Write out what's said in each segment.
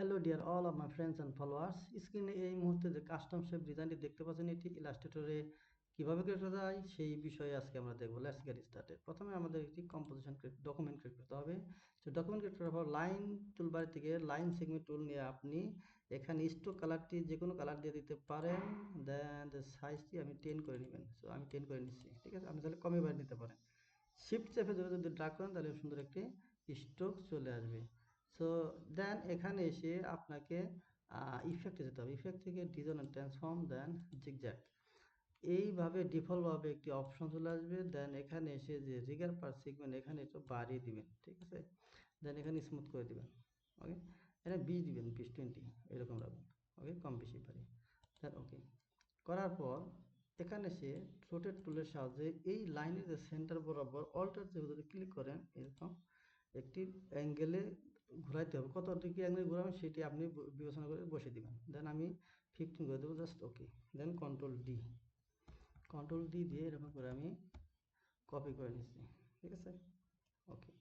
Hello dear all of my friends and followers স্ক্রিনে এই মুহূর্তে যে কাস্টম শেপ ডিজাইনটি দেখতে পাচ্ছেন, এটি ইলাস্ট্রেটরে কীভাবে ক্রিয়েট করা যায়, সেই বিষয়ে আজকে আমরা দেখব। লেটস গেট স্টার্টেড প্রথমে আমাদের একটি কম্পোজিশন ডকুমেন্ট ক্রিয়েট করতে হবে। তো ডকুমেন্ট ক্রিয়েট করার পর লাইন টুলবার থেকে লাইন সেগমেন্ট টুল নিয়ে আপনি এখানে স্টোক কালারটি যে কোনো কালার দিয়ে দিতে পারেন। দেন সাইজটি আমি টেন করে নেবেন। সো আমি টেন করে নিচ্ছি। ঠিক আছে? আপনি তাহলে কমে বাইরে নিতে পারেন। শিফট চেপে যদি ড্রাগ করেন, তাহলে সুন্দর একটি স্ট্রোক চলে আসবে। সো দেন এখানে এসে আপনাকে ইফেক্টে যেতে হবে। ইফেক্ট থেকে design and transform then zigzag এইভাবে ডিফল্টভাবে একটি অপশন চলে আসবে। দেন এখানে এসে যে রিগার পার সিগমেন্ট এখানে একটু বাড়িয়ে দিবেন, ঠিক আছে? দেন এখানে স্মুথ করে দিবেন ওকে এখানে বিশ দিবেন, বিশ টোয়েন্টি এরকম রাখবেন ওকে কম বেশি পারি। দেন ওকে করার পর এখানে এসে ফ্লোটের টুলের সাহায্যে এই লাইনের যে সেন্টার বরাবর অল্টার যে ক্লিক করেন, এরকম একটি অ্যাঙ্গেলে ঘোরাইতে হবে। কত ডিগ্রি অ্যাঙ্গেলে ঘোরাবেন সেটি আপনি বিবেচনা করে বসে দিবেন। দেন আমি ফিফটিন করে দেবো just okay then control D control D দিয়ে এরকম করে আমি কপি করে নিচ্ছি। ঠিক আছে? ওকে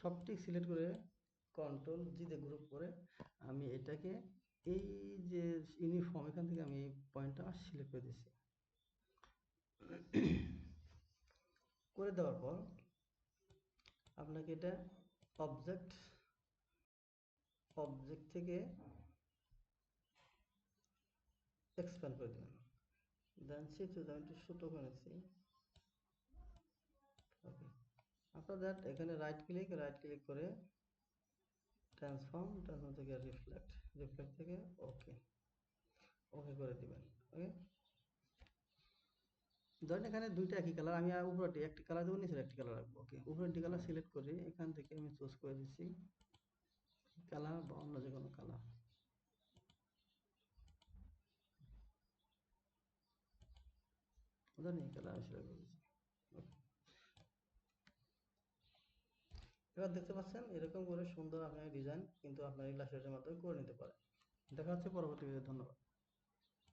সবটি সিলেক্ট করে কন্ট্রোল জিতে গ্রুপ করে আমি এটাকে এই যে ইউনিফর্ম এখান থেকে আমি এই পয়েন্টটা সিলেক্ট করে দিচ্ছি। করে দেওয়ার পর আপনাকে এটা অবজেক্ট অবজেক্ট থেকে এক্সপ্যান্ড করে দেবেন দেন সেটা আমি একটু ছোটো করে নিচ্ছি ওকে আফটার দ্যাট এখানে রাইট ক্লিক রাইট ক্লিক করে ট্রান্সফর্ম ট্রান্সফর্ম থেকে রিফ্লেক্ট রিফ্লেক্ট থেকে ওকে ওকে করে দিবেন ওকে ধরেন এখানে দুইটা একই কালার আমি উপরে একটি কালার দেবো নিচে একটি কালার রাখব ওকে উপরে একটি কালার সিলেক্ট করে এখান থেকে আমি চুজ করে দিচ্ছি। কালার বা অন্য যে কোনো কালার। দিচ্ছি ওকে এবার দেখতে পাচ্ছেন, এরকম করে সুন্দর আপনার ডিজাইন কিন্তু আপনার এই মাধ্যমে করে নিতে পারেন। দেখা হচ্ছে পরবর্তী ধন্যবাদ।